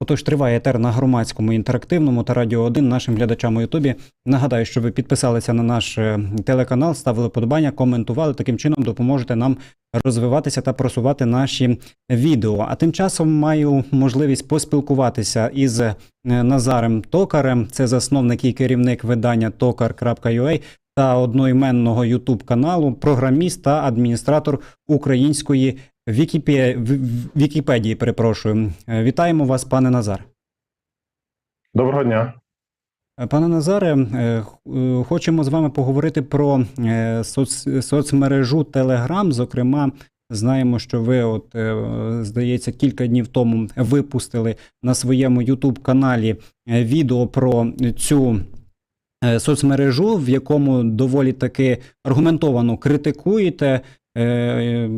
Отож, триває етер на громадському інтерактивному та радіо 1 нашим глядачам у Ютубі. Нагадаю, що ви підписалися на наш е, телеканал, ставили подобання, коментували. Таким чином допоможете нам розвиватися та просувати наші відео. А тим часом маю можливість поспілкуватися із е, Назарем Токарем. Це засновник і керівник видання tokar.ua та одноіменного Ютуб каналу, програміст та адміністратор української Вікіпе... В- Вікіпедії. Перепрошую. Е, Вітаємо вас, пане Назар. Доброго дня. Е, Пане Назаре, е, хочемо з вами поговорити про соц... соцмережу Telegram. Зокрема, знаємо, що ви, от здається, кілька днів тому випустили на своєму youtube каналі відео про цю соцмережу, в якому доволі таки аргументовано критикуєте. Е,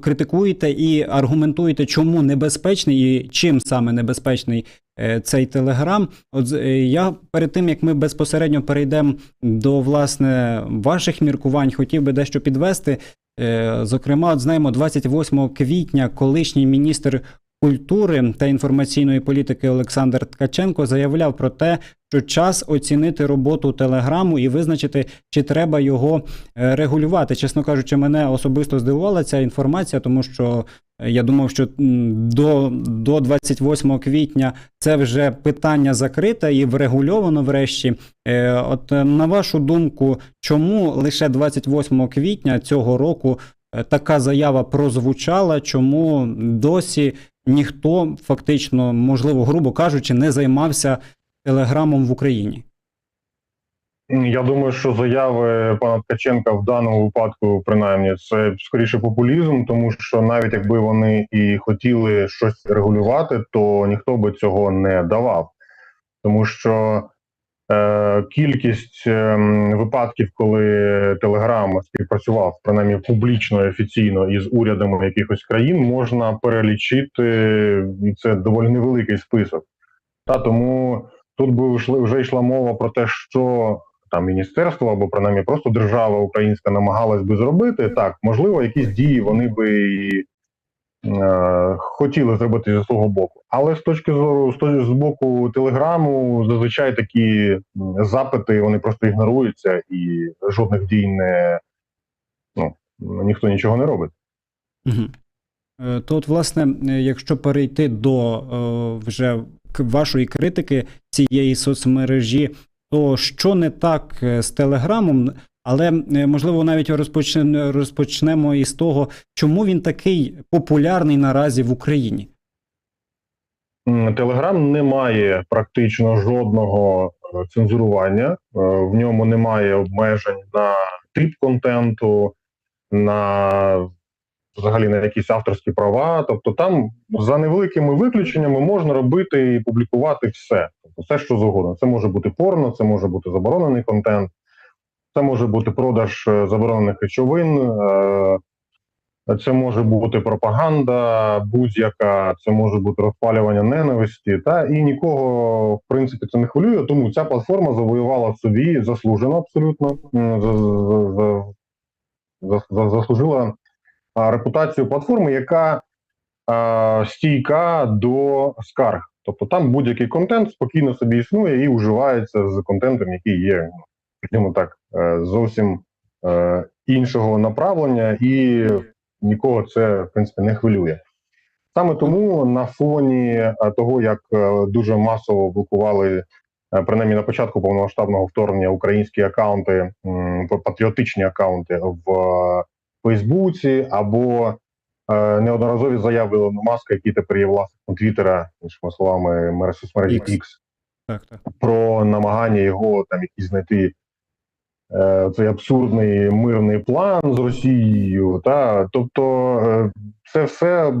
Критикуєте і аргументуєте, чому небезпечний і чим саме небезпечний е, цей телеграм. От е, я перед тим як ми безпосередньо перейдемо до власне ваших міркувань, хотів би дещо підвести. Е, Зокрема, от знаємо, 28 квітня колишній міністр культури та інформаційної політики Олександр Ткаченко заявляв про те, що час оцінити роботу телеграму і визначити, чи треба його е, регулювати. Чесно кажучи, мене особисто здивувала ця інформація, тому що е, я думав, що до, до 28 квітня це вже питання закрите і врегульовано врешті. Е, От на вашу думку, чому лише 28 квітня цього року така заява прозвучала? Чому досі ніхто фактично, можливо, грубо кажучи, не займався телеграмом в Україні? Я думаю, що заяви пана Ткаченка в даному випадку, принаймні, це скоріше популізм, тому що навіть якби вони і хотіли щось регулювати, то ніхто би цього не давав, тому що кількість е, випадків, коли Телеграм співпрацював принаймні публічно і офіційно із урядами якихось країн, можна перелічити, і це доволі невеликий список. Та тому тут би вже йшла мова про те, що там міністерство або принаймні просто держава українська намагалась би зробити. Так, можливо, якісь дії вони би е, хотіли зробити зі свого боку. Але з точки зору з, боку телеграму, зазвичай такі запити вони просто ігноруються і жодних дій не ну ніхто нічого не робить. Угу. То, от, власне, е, якщо перейти до е, вже вашої критики цієї соцмережі, то що не так е, з Телеграмом? Але е, можливо навіть розпочнемо, розпочнемо із того, чому він такий популярний наразі в Україні. Телеграм не має практично жодного е, цензурування, Е, в ньому немає обмежень на тип контенту, на взагалі на якісь авторські права. Тобто, там за невеликими виключеннями можна робити і публікувати все, тобто все, що завгодно. Це може бути порно, це може бути заборонений контент, це може бути продаж е, заборонених речовин. е, це може бути пропаганда будь-яка, це може бути розпалювання ненависті, та і нікого в принципі це не хвилює. Тому ця платформа завоювала собі заслужено абсолютно заслужила репутацію платформи, яка стійка до скарг. Тобто там будь-який контент спокійно собі існує і уживається з контентом, який є, скажімо так, зовсім е, іншого направлення і нікого це в принципі не хвилює. Саме тому на фоні е, того, як е, дуже масово блокували, е, принаймні на початку повномасштабного вторгнення українські акаунти, патріотичні акаунти в е, Фейсбуці, або е, неодноразові заяви Ілона Маска, який тепер є власником Твіттера, іншими словами, мережі соцмережі X. X, Так, так. про намагання його там якісь знайти е, цей абсурдний мирний план з Росією. Та тобто е, це все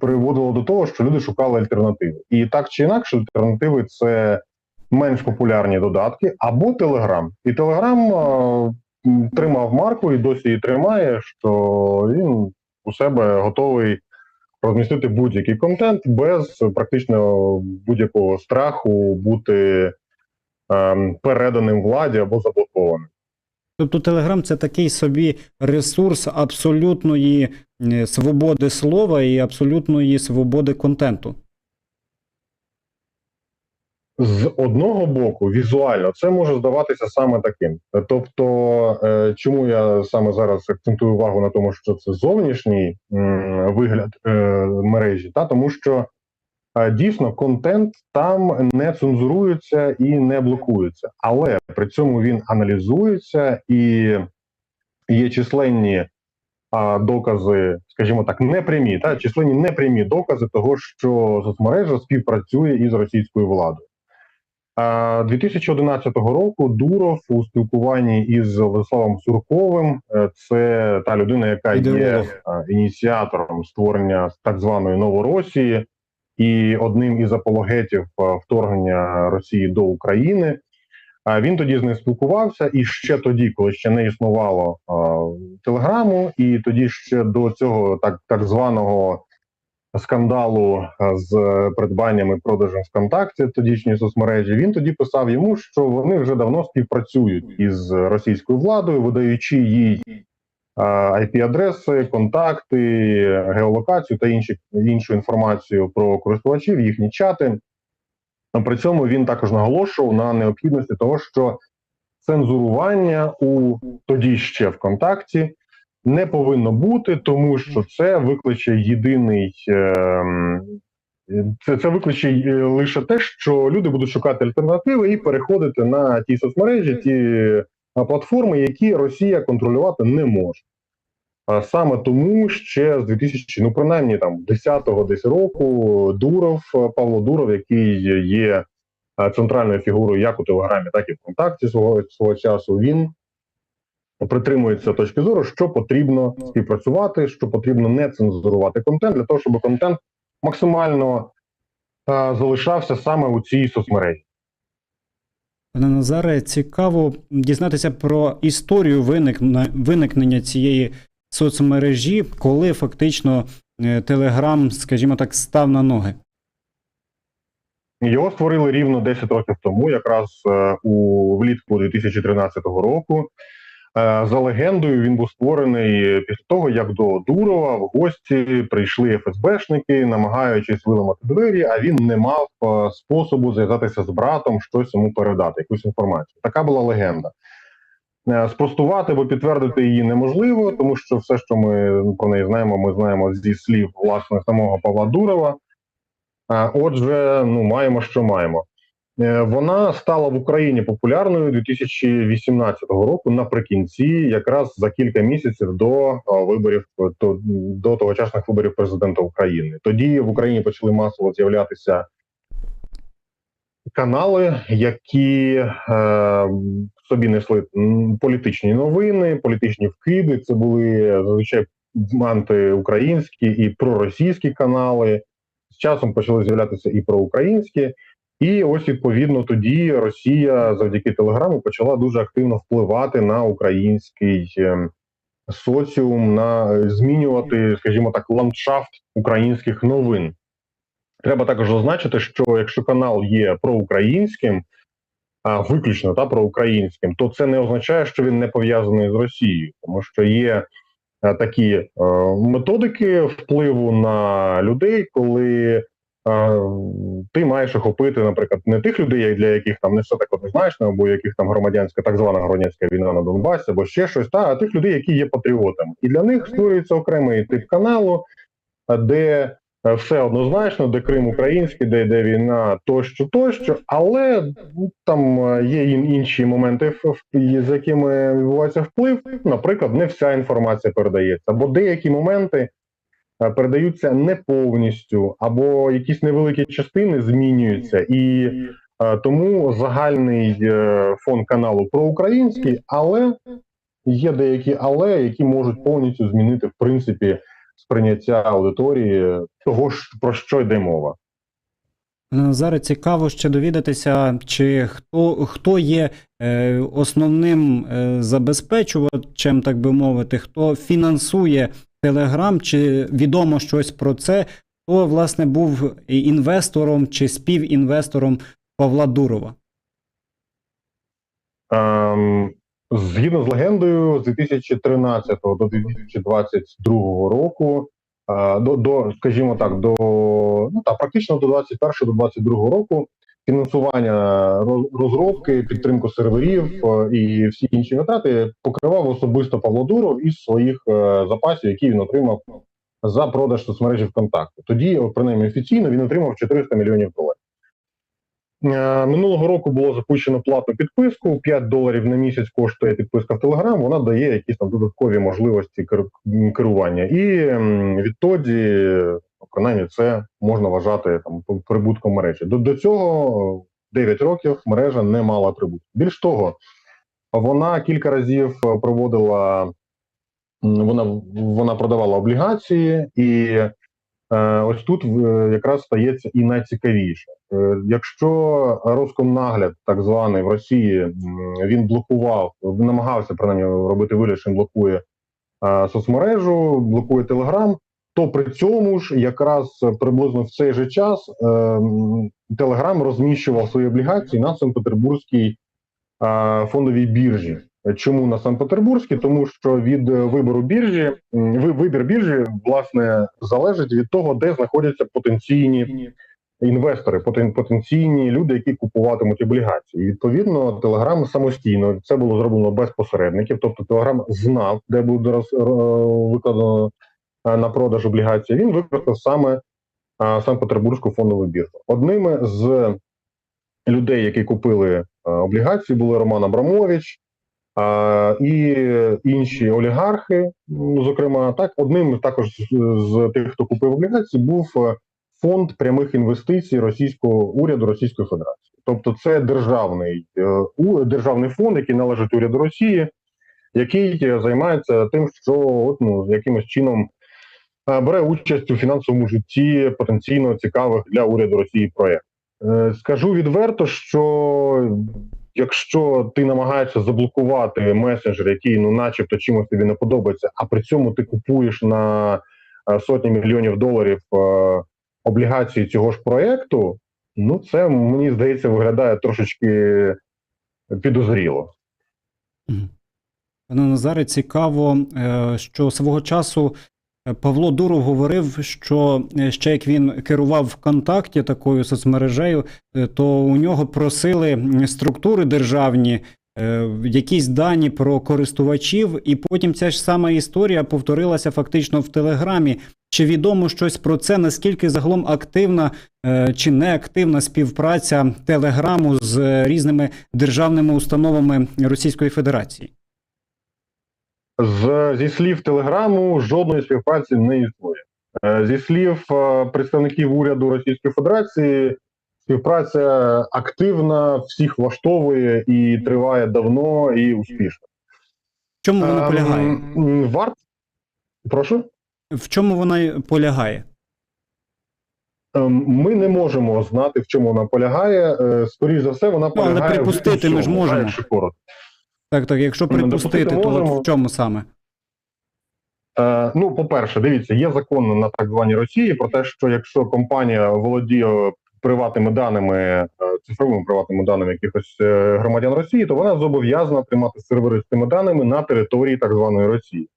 приводило до того, що люди шукали альтернативи. І так чи інакше, альтернативи це менш популярні додатки або Телеграм. І Телеграм е, тримав марку і досі її тримає, що він у себе готовий. Розмістити будь-який контент без практично будь-якого страху бути ем, переданим владі або заблокованим. Тобто Телеграм це такий собі ресурс абсолютної е, свободи слова і абсолютної свободи контенту. з одного боку, візуально, це може здаватися саме таким. Тобто, е, чому я саме зараз акцентую увагу на тому, що це зовнішній вигляд е, мережі, та тому що дійсно контент там не цензурується і не блокується, але при цьому він аналізується і є численні а, докази, скажімо так, непрямі, та численні непрямі докази того, що соцмережа співпрацює із російською владою. 2011 року Дуров у спілкуванні із Владиславом Сурковим, е, це та людина, яка є ініціатором створення так званої Новоросії і одним із апологетів вторгнення Росії до України. Він тоді з ним спілкувався, і ще тоді, коли ще не існувало а, телеграму, і тоді ще до цього так, так званого скандалу з придбанням і продажем ВКонтакті тодішньої соцмережі. Він тоді писав йому, що вони вже давно співпрацюють із російською владою, видаючи їй IP-адреси, контакти, геолокацію та інші іншу інформацію про користувачів, їхні чати. При цьому він також наголошував на необхідності того, що цензурування у тоді ще ВКонтакті не повинно бути, тому що це викличе єдиний. ем, Це, це викличе е, лише те, що люди будуть шукати альтернативи і переходити на ті соцмережі, ті е, платформи, які Росія контролювати не може. А Саме тому ще з 2000, ну принаймні там 10-го десь року Дуров, е, Павло Дуров, який є е, центральною фігурою як у Телеграмі, так і ВКонтакті свого, свого часу, він притримується точки зору, що потрібно співпрацювати, що потрібно не цензурувати контент для того, щоб контент максимально е, залишався саме у цій соцмережі. Пане Назаре, цікаво дізнатися про історію виникнення, цієї соцмережі, коли фактично Телеграм, скажімо так, став на ноги. Його створили рівно 10 років тому, якраз е, у влітку 2013 року. Е, За легендою, він був створений після того, як до Дурова в гості прийшли ФСБшники, намагаючись виламати двері, а він не мав е, способу зв'язатися з братом, щось йому передати, якусь інформацію. Така була легенда. Е, Спростувати або підтвердити її неможливо, тому що все, що ми про неї знаємо, ми знаємо зі слів власне самого Павла Дурова. Отже, ну маємо, що маємо. Е, Вона стала в Україні популярною 2018 року наприкінці, якраз за кілька місяців до виборів до, до тогочасних виборів президента України. Тоді в Україні почали масово з'являтися канали, які е, собі несли політичні новини, політичні вкиди. Це були зазвичай антиукраїнські і проросійські канали з часом почали з'являтися і проукраїнські. І ось відповідно тоді Росія завдяки телеграму почала дуже активно впливати на український ем, соціум, на е, змінювати, скажімо так, ландшафт українських новин. Треба також зазначити, що якщо канал є проукраїнським, а виключно та проукраїнським, то це не означає, що він не пов'язаний з Росією, тому що є е, такі е, методики впливу на людей, коли ти маєш охопити, наприклад, не тих людей, для яких там не все так однозначно, або яких там громадянська, так звана громадянська війна на Донбасі, або ще щось, та а тих людей, які є патріотами, і для них створюється окремий тип каналу, де е, все однозначно, де Крим український, де йде війна, тощо, тощо, але ну, там е, є інші моменти, з якими відбувається вплив. Наприклад, не вся інформація передається, або деякі моменти передаються не повністю, або якісь невеликі частини змінюються, і е, тому загальний е, фон каналу проукраїнський, але є деякі але, які можуть повністю змінити в принципі сприйняття аудиторії того, про що йде мова. Назаре, цікаво ще довідатися, чи хто, хто є е, основним е, забезпечувачем, так би мовити, хто фінансує Телеграм, чи відомо щось про це, хто, власне, був інвестором чи співінвестором Павла Дурова. Ем, згідно з легендою, з 2013 до 2022 року, е, до, до, скажімо так, до ну так, практично до 21 до 22 року фінансування розробки, підтримку серверів е, і всі інші витрати покривав особисто Павло Дуров із своїх е, запасів, які він отримав за продаж соцмережі ВКонтакте. Тоді, принаймні офіційно, він отримав 400 мільйонів доларів. Е, Минулого року було запущено платну підписку. 5 доларів на місяць коштує підписка в Телеграм. Вона дає якісь там додаткові можливості керування. І відтоді, принаймні, це можна вважати там прибутком мережі. До, до цього 9 років мережа не мала прибутку. Більш того, вона кілька разів проводила вона, вона продавала облігації, і е, ось тут якраз стається і найцікавіше. Е, якщо Роскомнагляд, так званий в Росії, він блокував, намагався принаймні робити вигляд, що він блокує е, соцмережу, блокує Телеграм, то при цьому ж якраз приблизно в цей же час е, Телеграм розміщував свої облігації на Санкт-Петербурзькій е, фондовій біржі. Чому на Санкт-Петербурзькій? Тому що від вибору біржі ви- вибір біржі власне залежить від того, де знаходяться потенційні інвестори, потенційні люди, які купуватимуть облігації. І, відповідно, Телеграм самостійно це було зроблено без посередників. Тобто Телеграм знав, де буде викладено на продаж облігації. Він використав саме е, Санкт-Петербурзьку фондову біржу. Одними з людей, які купили е, облігації, були Роман Абрамович. І інші олігархи, зокрема, так одним також з, тих, хто купив облігації, був е, фонд прямих інвестицій російського уряду Російської Федерації. Тобто, це державний е, державний фонд, який належить уряду Росії, який е, займається тим, що от, ну, якимось чином е, бере участь у фінансовому житті потенційно цікавих для уряду Росії проєктів. Е, Скажу відверто, що якщо ти намагаєшся заблокувати месенджер, який ну, начебто чимось тобі не подобається, а при цьому ти купуєш на е, сотні мільйонів доларів е, облігації цього ж проекту, ну це мені здається виглядає трошечки підозріло. Пане Назаре, цікаво, е, що свого часу е, Павло Дуров говорив, що е, ще як він керував ВКонтакті такою соцмережею, е, то у нього просили структури державні е, якісь дані про користувачів, і потім ця ж сама історія повторилася фактично в Телеграмі. Чи відомо щось про це? Наскільки загалом активна чи неактивна співпраця Телеграму з різними державними установами Російської Федерації? З зі слів телеграму жодної співпраці не існує. Е, Зі слів е, представників уряду Російської Федерації, співпраця активна, всіх влаштовує і триває давно і успішно. В чому вона полягає? Ем, Варт прошу. В чому вона полягає? Ем, Ми не можемо знати, в чому вона полягає. Е, Скоріше за все, вона Ну, але полягає в ми ж можемо. Так. Так, якщо Ну, припустити, допустити то от в чому саме? Е, ну, по-перше, дивіться, є закон на так званій Росії про те, що якщо компанія володіє приватними даними, е, цифровими приватними даними якихось е, громадян Росії, то вона зобов'язана тримати сервери з цими даними на території так званої Росії.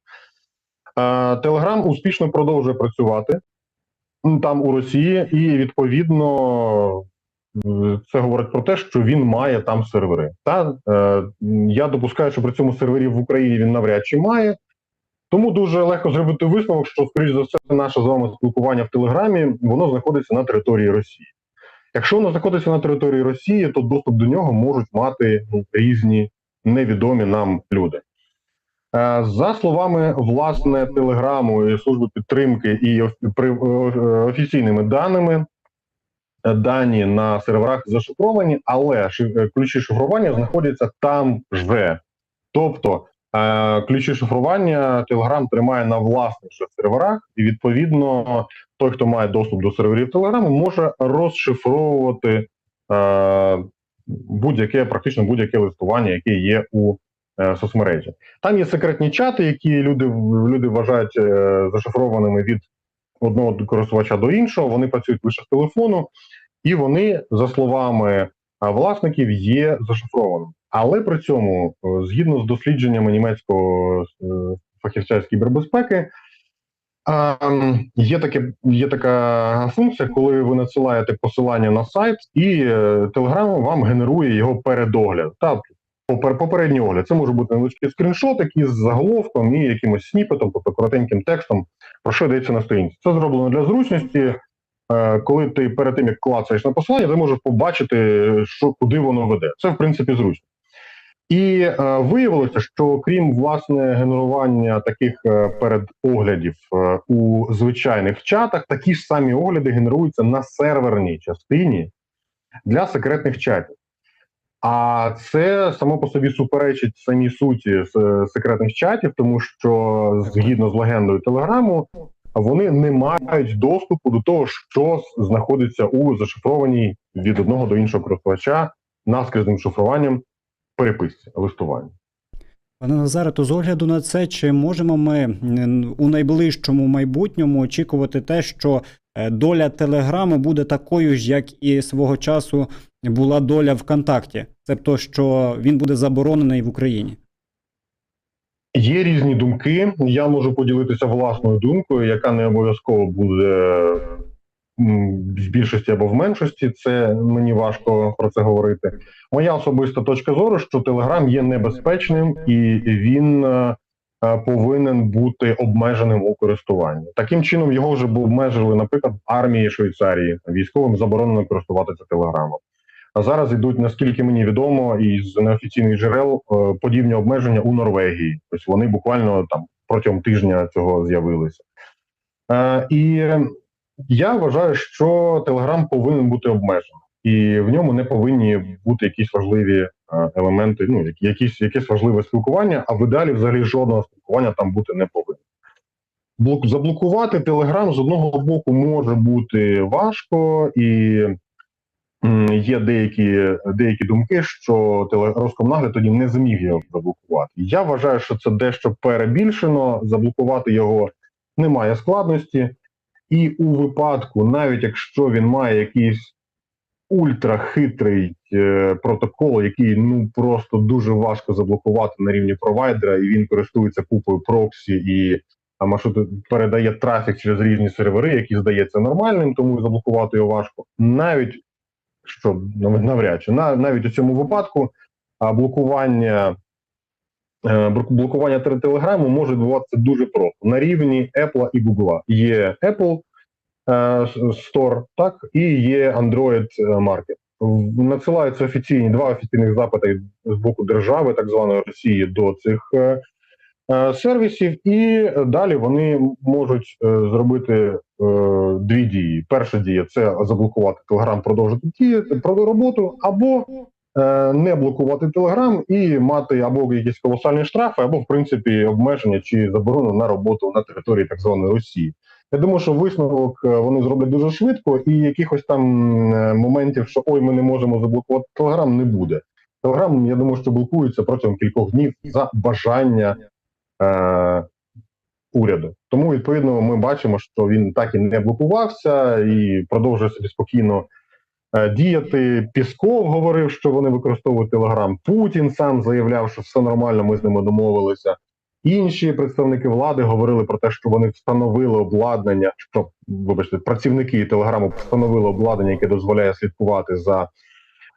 Телеграм успішно продовжує працювати там у Росії, і відповідно це говорить про те, що він має там сервери. Та е, я допускаю, що при цьому серверів в Україні він навряд чи має. Тому дуже легко зробити висновок, що, скоріш за все, наше з вами спілкування в Телеграмі воно знаходиться на території Росії. Якщо воно знаходиться на території Росії, то доступ до нього можуть мати ну, різні невідомі нам люди. Е, За словами власне Телеграму і служби підтримки і при- е, офіційними даними, е, дані на серверах зашифровані, але е, ключі шифрування знаходяться там же. Тобто Е, Ключі шифрування Telegram тримає на власних серверах, і відповідно той, хто має доступ до серверів Telegram, може розшифровувати е, будь-яке, практично будь-яке листування, яке є у соцмережі. Там є секретні чати, які люди, люди вважають зашифрованими від одного користувача до іншого. Вони працюють лише з телефону, і вони, за словами власників, є зашифрованими. Але при цьому, згідно з дослідженнями німецького е, фахівця з кібербезпеки, є, таке, є така функція, коли ви надсилаєте посилання на сайт, і е, Telegram вам генерує його передогляд. Та попередній огляд. Це може бути невеличкий скріншотик із заголовком і якимось сніпетом, тобто коротеньким текстом, про що йдеться на сторінці. Це зроблено для зручності. Е, Коли ти перед тим як клацаєш на посилання, ти можеш побачити, що куди воно веде. Це в принципі зручно. І е, виявилося, що крім власне генерування таких е, передоглядів е, у звичайних чатах, такі ж самі огляди генеруються на серверній частині для секретних чатів. А це само по собі суперечить самій суті з секретних чатів, тому що згідно з легендою Телеграму, вони не мають доступу до того, що знаходиться у зашифрованій від одного до іншого користувача наскрізним шифруванням переписці листуванні. Пане Назаре, то з огляду на це, чи можемо ми у найближчому майбутньому очікувати те, що е, доля Телеграму буде такою ж, як і свого часу була доля ВКонтакті, тобто, що він буде заборонений в Україні? Є різні думки. Я можу поділитися власною думкою, яка не обов'язково буде в більшості або в меншості. Це мені важко про це говорити. Моя особиста точка зору, що Телеграм є небезпечним і він е, е, повинен бути обмеженим у користуванні. Таким чином його вже обмежили, наприклад, армії Швейцарії військовим заборонено користуватися телеграмом. А зараз йдуть, наскільки мені відомо, із неофіційних джерел е, подібні обмеження у Норвегії. Тобто вони буквально там протягом тижня цього з'явилися. І я вважаю, що Телеграм повинен бути обмежений, і в ньому не повинні бути якісь важливі е, елементи, ну якісь якесь важливе спілкування, а в ідеалі взагалі жодного спілкування там бути не повинно. Блок заблокувати Телеграм з одного боку може бути важко, і є деякі, деякі думки, що Роскомнагляд тоді не зміг його заблокувати. Я вважаю, що це дещо перебільшено. Заблокувати його немає складності. І у випадку, навіть якщо він має якийсь ультрахитрий е, протокол, який ну просто дуже важко заблокувати на рівні провайдера, і він користується купою проксі і а маршрут передає трафік через різні сервери, які здається нормальним, тому заблокувати його важко. Навіть що нав- навряд чи на навіть у цьому випадку блокування. Е, Блокування тел- телеграму може відбуватися дуже просто на рівні Apple і Google. Є Apple е, Store, так і є Android е, Market. Надсилаються офіційні два офіційних запити з боку держави, так званої Росії, до цих сервісів, і далі вони можуть зробити дві дії. Перша дія це заблокувати Telegram, продовжити діяти про роботу, або не блокувати Telegram і мати або якісь колосальні штрафи, або в принципі обмеження чи заборону на роботу на території так званої Росії. Я думаю, що висновок е, вони зроблять дуже швидко, і якихось там е, моментів, що ой, ми не можемо заблокувати Telegram, не буде. Telegram, я думаю, що блокується протягом кількох днів за бажання е, уряду. Тому відповідно ми бачимо, що він так і не блокувався і продовжує собі спокійно е, діяти. Пісков говорив, що вони використовують Телеграм. Путін сам заявляв, що все нормально, ми з ними домовилися. Інші представники влади говорили про те, що вони встановили обладнання, що вибачте, працівники телеграму встановили обладнання, яке дозволяє слідкувати за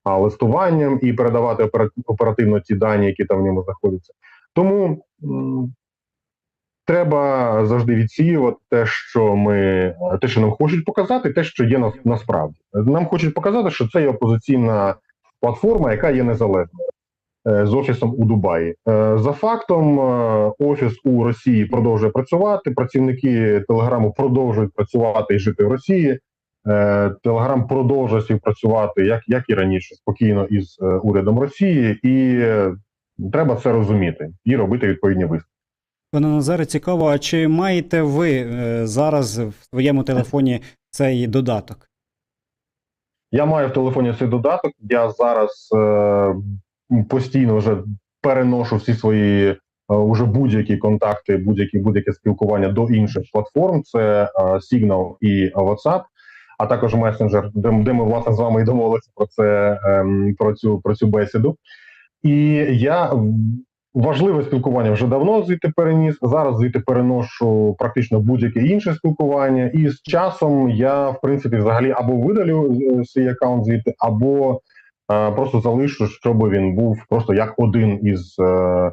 листуванням і передавати оперативно ті дані, які там в ньому знаходяться. Тому треба завжди відсіювати те, що ми те, що нам хочуть показати, те, що є на, насправді. Нам хочуть показати, що це є опозиційна платформа, яка є незалежною е, з офісом у Дубаї. Е, За фактом, е, офіс у Росії продовжує працювати. Працівники Телеграму продовжують працювати і жити в Росії. Телеграм продовжує співпрацювати як, як і раніше, спокійно із урядом Росії, і треба це розуміти і робити відповідні висновки. Пане Назаре, цікаво, а чи маєте ви е, зараз в своєму телефоні цей додаток? Я маю в телефоні цей додаток. Я зараз е, постійно вже переношу всі свої е, уже будь-які контакти, будь-які будь-яке спілкування до інших платформ. Це е, Signal і WhatsApp, а також месенджер, де, де ми власне з вами і домовилися про це ем, про цю про цю бесіду. І я важливе спілкування вже давно звідти переніс. Зараз звідти переношу практично будь-яке інше спілкування, і з часом я, в принципі, взагалі або видалю е, свій аккаунт звідти, або е, просто залишу, щоб він був просто як один із, е, е,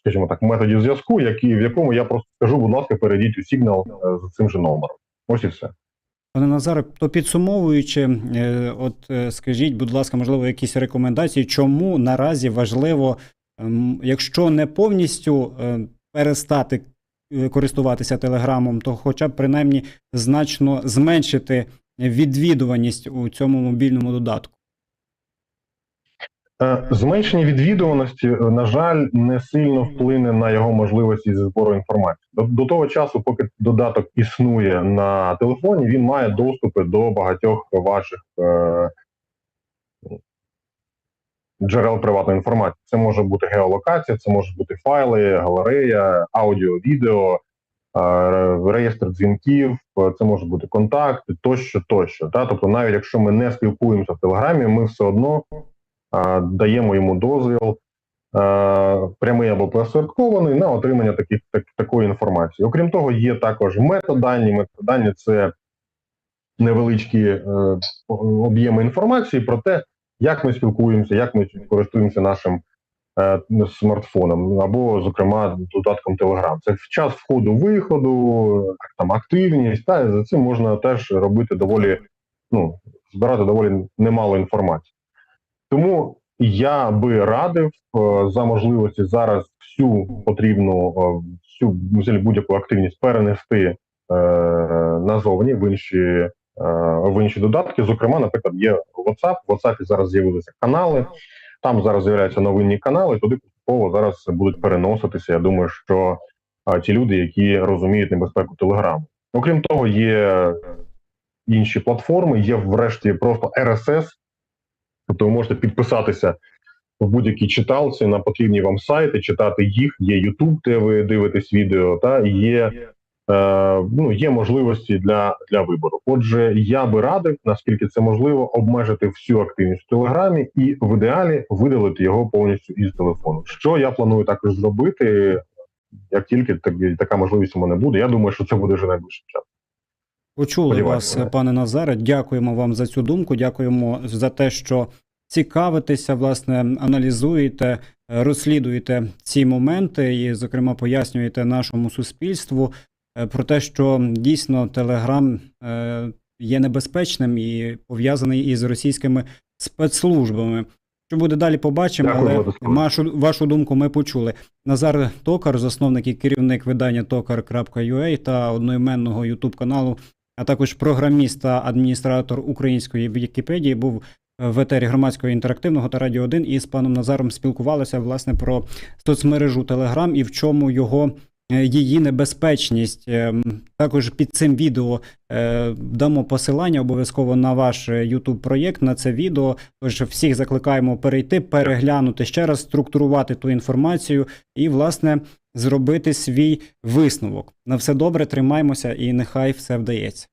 скажімо так, методів зв'язку, які, в якому я просто скажу, будь ласка, перейдіть у сигнал е, за цим же номером. Ось і все. Пане Назаре, то підсумовуючи, от скажіть, будь ласка, можливо, якісь рекомендації, чому наразі важливо, якщо не повністю е, перестати е, користуватися телеграмом, то хоча б принаймні значно зменшити відвідуваність у цьому мобільному додатку. Е, Зменшення відвідуваності, на жаль, не сильно вплине на його можливості зі збору інформації. До, до того часу, поки додаток існує на телефоні, він має доступи до багатьох ваших джерел приватної інформації. Це може бути геолокація, це може бути файли, галерея, аудіо, відео, е, реєстр дзвінків, це може бути контакти, тощо, тощо. Та? Тобто, навіть якщо ми не спілкуємося в Телеграмі, ми все одно е, даємо йому дозвіл. е, Прямий або посередкований на отримання таких так, такої інформації. Окрім того, є також метадані. Метадані це невеличкі е, об'єми інформації про те, як ми спілкуємося, як ми користуємося нашим е, смартфоном, або, зокрема, додатком Telegram. Це час входу виходу, там активність, та за цим можна теж робити доволі, ну, збирати доволі немало інформації. Тому я би радив е, за можливості зараз всю потрібну е, всю будь-яку активність перенести е, назовні в інші, в інші додатки. Зокрема, наприклад, є WhatsApp. В WhatsApp зараз з'явилися канали. Там зараз з'являються новинні канали. Туди поступово зараз будуть переноситися. Я думаю, що е, ті люди, які розуміють небезпеку Телеграму. Окрім того, є інші платформи, є врешті просто RSS, Тобто ви можете підписатися в будь-якій читалці на потрібні вам сайти, читати їх. Є YouTube, де ви дивитесь відео, та є, е, ну, є можливості для, для вибору. Отже, я би радив, наскільки це можливо, обмежити всю активність в Телеграмі і в ідеалі видалити його повністю із телефону. Що я планую також зробити, як тільки так, така можливість у мене буде. Я думаю, що це буде вже найближчим часом. Почули Сподіваюся, вас, да. пане Назаре. Дякуємо вам за цю думку. Дякуємо за те, що цікавитеся, власне, аналізуєте, е, розслідуєте ці моменти і, зокрема, пояснюєте нашому суспільству е, про те, що дійсно Телеграм е, є небезпечним і пов'язаний із російськими спецслужбами. Що буде далі, побачимо, Дякую, але вашу, вашу думку ми почули. Назар Токар, засновник і керівник видання tokar.ua та одноіменного ютуб каналу а також програміст та адміністратор української Вікіпедії, був в етері громадського інтерактивного та радіо 1 і з паном Назаром спілкувалися власне про соцмережу Телеграм і в чому його. Е, Її небезпечність Ем, також під цим відео е, дамо посилання обов'язково на ваш YouTube проєкт на це відео. Тож всіх закликаємо перейти, переглянути ще раз, структурувати ту інформацію і, власне, зробити свій висновок. На все добре, тримаймося і нехай все вдається.